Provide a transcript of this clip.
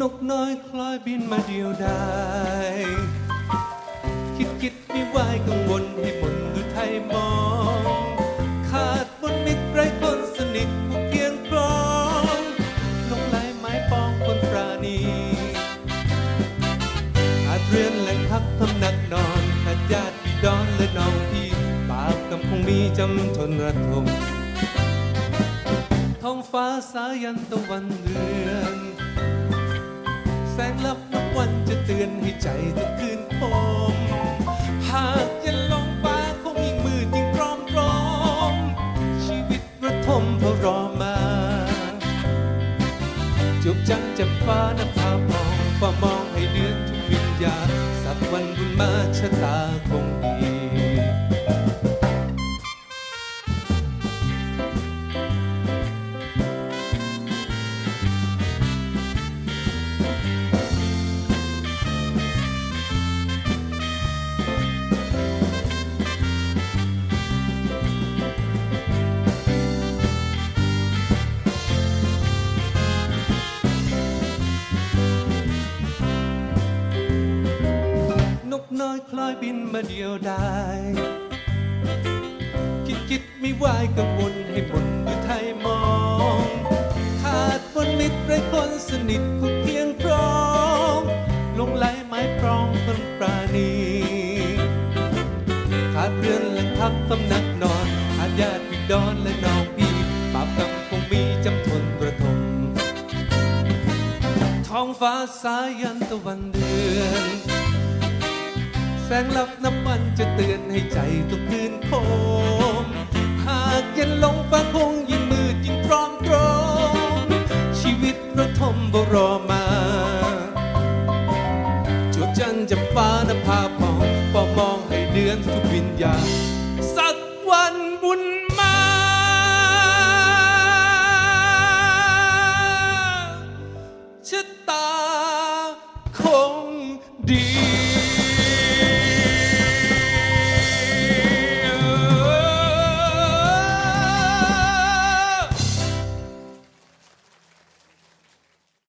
นกน้อยคล้อยบินมาเดียวดายคิดคิดไม่ไหวกังวลให้หมนหรือไทยมอง ขาดบนมิตรไรคนสนิทผู้เพียงพร้อมลงไหลไม้ปองคนปราณีขาดเรือนแหล่งพักพำนักนอนขาดญาติพี่ดอนและน้องพี่บาปกรรมคงมีจำทนระทมท้องฟ้าสายันตะวันเรือน ให้ใจทุกคืนผม หากยันลงฟ้าคงยิ่งมืดยิ่งร้อมร้อม ชีวิตระทมเพราะรอมา จุบจังจับฟ้านภาพองฟ้ามองให้เดือนทุกวิญญาสักวันบุญมาชะตา นกน้อยคล้อยบินมาเดียวดายคิดคิดไม่ไหวกังวลให้บนหรือไทยมอง ขาดบนมิตรไรคนสนิทคู่เพียงพร้อมลงไหลไม้ปรองคนปราณีขาดเรือนแล่งพักพำนักนอนขาดญาติพี่ดอนและน้องพี่บาปกรรมคงมีจำทนประทมท้องฟ้าสายันตะวันเดือน แสงลับน้ำมันจะเตือนให้ใจทุกคืนโคม หากยันลงฟ้าคงยิ่งมืดยิ่งพร้อมตรง ชีวิตเราทมบ่รอมาจวบจันจะฟ้านภาพองปอมองให้เดือนทุกวิญญาสักวันบุญมาชะตาคงดี